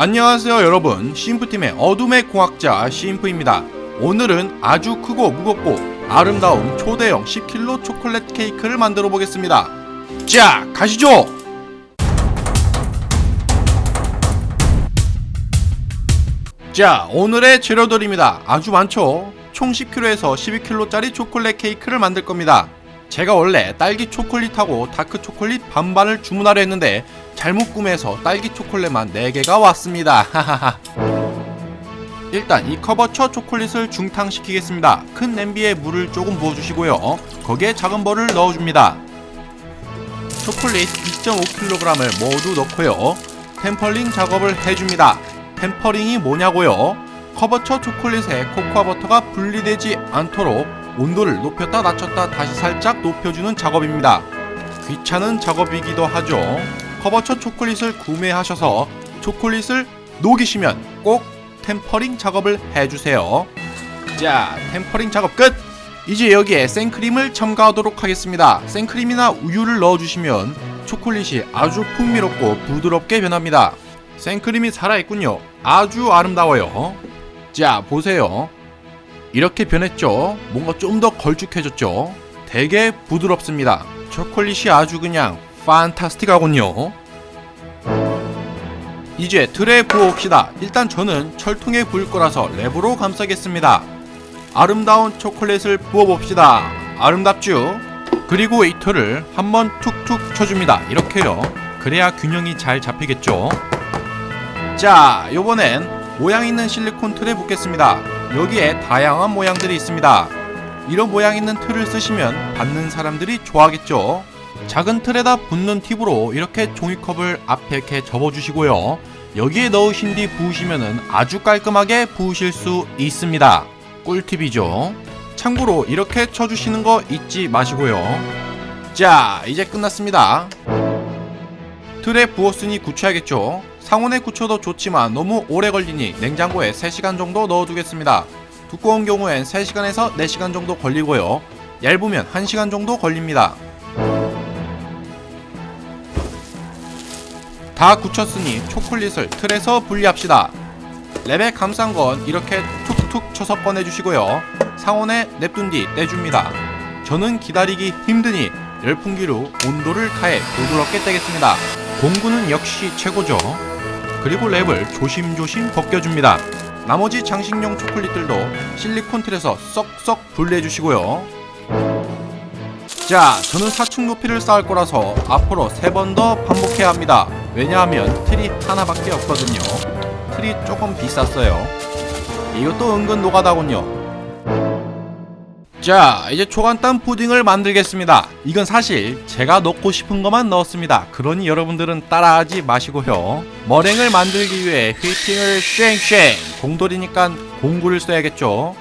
안녕하세요 여러분. 심프팀의 어둠의 공학자 심프입니다. 오늘은 아주 크고 무겁고 아름다운 초대형 10kg 초콜릿 케이크를 만들어 보겠습니다. 자 가시죠! 자 오늘의 재료들입니다. 아주 많죠? 총 10kg에서 12kg짜리 초콜릿 케이크를 만들 겁니다. 제가 원래 딸기 초콜릿하고 다크 초콜릿 반반을 주문하려 했는데 잘못 구매해서 딸기 초콜릿만 4개가 왔습니다. 일단 이 커버처 초콜릿을 중탕시키겠습니다. 큰 냄비에 물을 조금 부어주시고요. 거기에 작은 벌을 넣어줍니다. 초콜릿 2.5kg을 모두 넣고요. 템펄링 작업을 해줍니다. 템퍼링이 뭐냐고요? 커버처 초콜릿에 코코아 버터가 분리되지 않도록 온도를 높였다 낮췄다 다시 살짝 높여주는 작업입니다. 귀찮은 작업이기도 하죠. 커버처 초콜릿을 구매하셔서 초콜릿을 녹이시면 꼭 템퍼링 작업을 해주세요. 자, 템퍼링 작업 끝! 이제 여기에 생크림을 첨가하도록 하겠습니다. 생크림이나 우유를 넣어주시면 초콜릿이 아주 풍미롭고 부드럽게 변합니다. 생크림이 살아있군요. 아주 아름다워요. 자, 보세요. 이렇게 변했죠? 뭔가 좀 더 걸쭉해졌죠? 되게 부드럽습니다. 초콜릿이 아주 그냥 판타스틱하군요. 이제 틀에 부어봅시다. 일단 저는 철통에 부을 거라서 랩으로 감싸겠습니다. 아름다운 초콜릿을 부어봅시다. 아름답죠? 그리고 이 틀을 한번 툭툭 쳐줍니다. 이렇게요. 그래야 균형이 잘 잡히겠죠? 자, 요번엔 모양 있는 실리콘 틀에 붓겠습니다. 여기에 다양한 모양들이 있습니다. 이런 모양 있는 틀을 쓰시면 받는 사람들이 좋아하겠죠. 작은 틀에다 붓는 팁으로 이렇게 종이컵을 앞에 이렇게 접어주시고요. 여기에 넣으신 뒤 부으시면 아주 깔끔하게 부으실 수 있습니다. 꿀팁이죠. 참고로 이렇게 쳐주시는 거 잊지 마시고요. 자, 이제 끝났습니다. 틀에 부었으니 굳혀야겠죠. 상온에 굳혀도 좋지만 너무 오래 걸리니 냉장고에 3시간 정도 넣어두겠습니다. 두꺼운 경우엔 3시간에서 4시간 정도 걸리고요. 얇으면 1시간 정도 걸립니다. 다 굳혔으니 초콜릿을 틀에서 분리합시다. 랩에 감싼 건 이렇게 툭툭 쳐서 꺼내주시고요. 상온에 냅둔 뒤 떼줍니다. 저는 기다리기 힘드니 열풍기로 온도를 가해 부드럽게 떼겠습니다. 공구는 역시 최고죠. 그리고 랩을 조심조심 벗겨줍니다. 나머지 장식용 초콜릿들도 실리콘 틀에서 쏙쏙 분리해 주시고요. 자, 저는 4층 높이를 쌓을 거라서 앞으로 3번 더 반복해야 합니다. 왜냐하면 틀이 하나밖에 없거든요. 틀이 조금 비쌌어요. 이것도 은근 노가다군요. 자 이제 초간단 푸딩을 만들겠습니다 이건 사실 제가 넣고 싶은 것만 넣었습니다 그러니 여러분들은 따라하지 마시고요 머랭을 만들기 위해 휘핑을 쉥쉥 공돌이니까 공구를 써야겠죠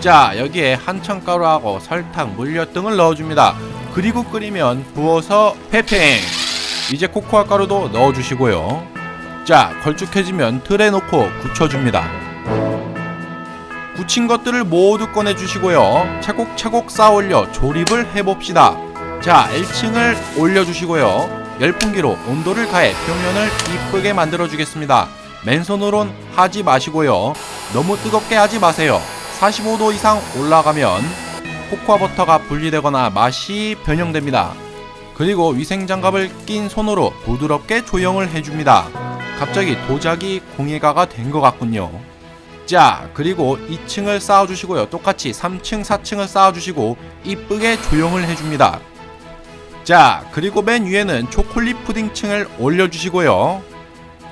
자 여기에 한천가루하고 설탕 물엿 등을 넣어줍니다 그리고 끓이면 부어서 휘핑 이제 코코아 가루도 넣어주시고요 자 걸쭉해지면 틀에 놓고 굳혀줍니다 굳힌 것들을 모두 꺼내주시고요. 차곡차곡 쌓아올려 조립을 해봅시다. 자, 1층을 올려주시고요. 열풍기로 온도를 가해 표면을 이쁘게 만들어주겠습니다. 맨손으론 하지 마시고요. 너무 뜨겁게 하지 마세요. 45도 이상 올라가면 코코아 버터가 분리되거나 맛이 변형됩니다. 그리고 위생장갑을 낀 손으로 부드럽게 조형을 해줍니다. 갑자기 도자기 공예가가 된 것 같군요. 자 그리고 2층을 쌓아주시고요 똑같이 3층 4층을 쌓아주시고 이쁘게 조형을 해줍니다 자 그리고 맨 위에는 초콜릿 푸딩층을 올려주시고요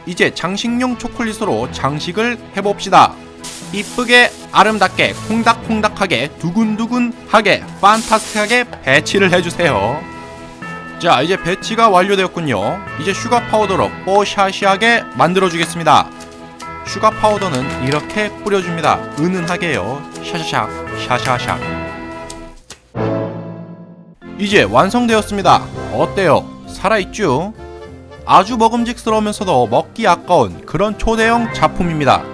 이제 장식용 초콜릿으로 장식을 해봅시다 이쁘게 아름답게 콩닥콩닥하게 두근두근하게 판타스틱하게 배치를 해주세요 자 이제 배치가 완료되었군요 이제 슈가 파우더로 뽀샤시하게 만들어주겠습니다 슈가 파우더는 이렇게 뿌려줍니다. 은은하게요. 샤샤샥, 샤샤샥. 이제 완성되었습니다. 어때요? 살아있죠? 아주 먹음직스러우면서도 먹기 아까운 그런 초대형 작품입니다.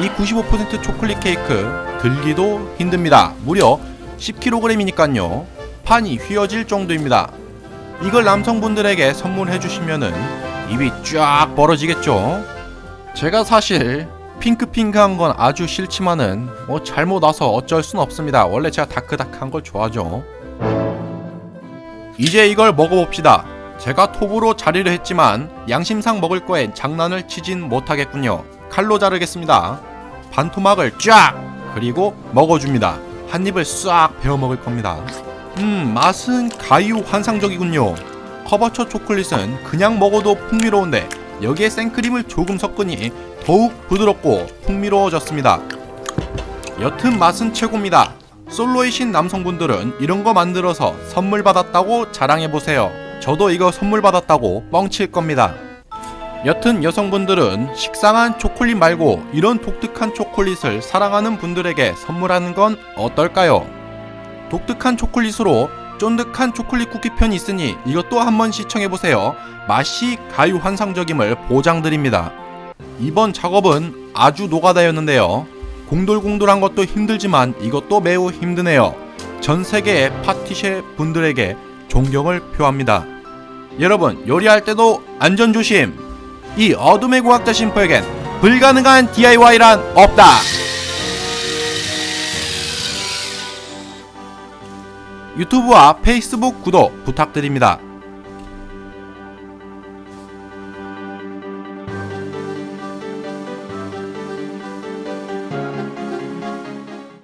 이 95% 초콜릿 케이크 들기도 힘듭니다. 무려 10kg이니까요. 판이 휘어질 정도입니다. 이걸 남성분들에게 선물해 주시면은 입이 쫙 벌어지겠죠. 제가 사실 핑크핑크한 건 아주 싫지만은 뭐 잘못 와서 어쩔 순 없습니다. 원래 제가 다크다크한 걸 좋아하죠. 이제 이걸 먹어봅시다. 제가 톱으로 자리를 했지만 양심상 먹을 거엔 장난을 치진 못하겠군요. 칼로 자르겠습니다. 반토막을 쫙 그리고 먹어줍니다. 한 입을 싹 베어 먹을 겁니다. 음 맛은 가유 환상적이군요. 커버처 초콜릿은 그냥 먹어도 풍미로운데 여기에 생크림을 조금 섞으니 더욱 부드럽고 풍미로워졌습니다. 여튼 맛은 최고입니다. 솔로이신 남성분들은 이런 거 만들어서 선물 받았다고 자랑해 보세요. 저도 이거 선물 받았다고 뻥칠 겁니다. 여튼 여성분들은 식상한 초콜릿 말고 이런 독특한 초콜릿을 사랑하는 분들에게 선물하는 건 어떨까요? 독특한 초콜릿으로 쫀득한 초콜릿 쿠키 편이 있으니 이것도 한번 시청해 보세요. 맛이 가유 환상적임을 보장드립니다. 이번 작업은 아주 노가다였는데요. 공돌공돌한 것도 힘들지만 이것도 매우 힘드네요. 전 세계의 파티셰 분들에게 존경을 표합니다. 여러분 요리할 때도 안전 조심. 이 어둠의 과학자 심포에겐 불가능한 DIY란 없다. 유튜브와 페이스북 구독 부탁드립니다.